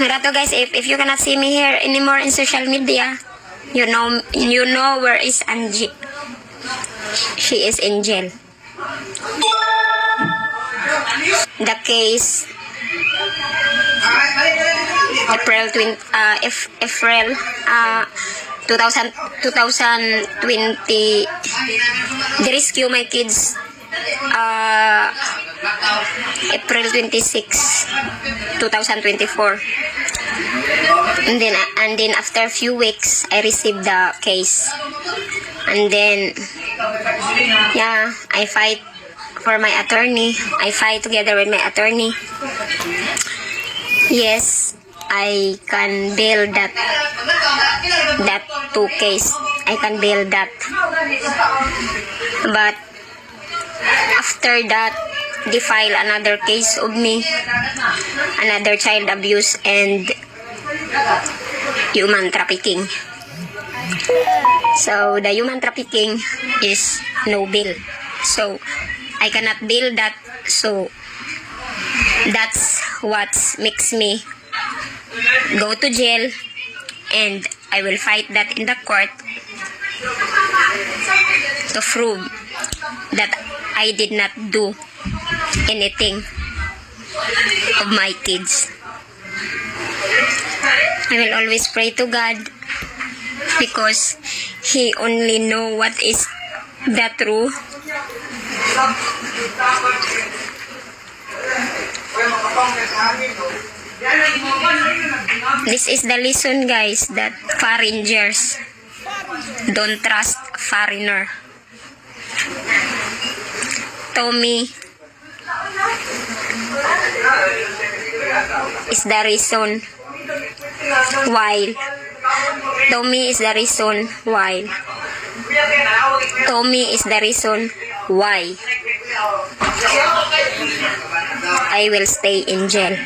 Mirato guys, if, if you cannot see me here anymore in social media, you know you know where is Angie. She is jail. The case April 20, uh, F, April uh, 2000, 2020 the rescue my kids uh, April 26 2024 and then and then after a few weeks I received the case. And then yeah I fight for my attorney. I fight together with my attorney. Yes I can build that that two case. I can build that. But after that they file another case of me another child abuse and human trafficking. So the human trafficking is no bill. So I cannot bill that. So that's what makes me go to jail and I will fight that in the court to prove that I did not do anything of my kids. I will always pray to God because He only know what is the truth. This is the lesson guys that foreigners don't trust foreigner. Tommy is the reason While. Tommy is the reason why. Tommy is the reason why. I will stay in jail.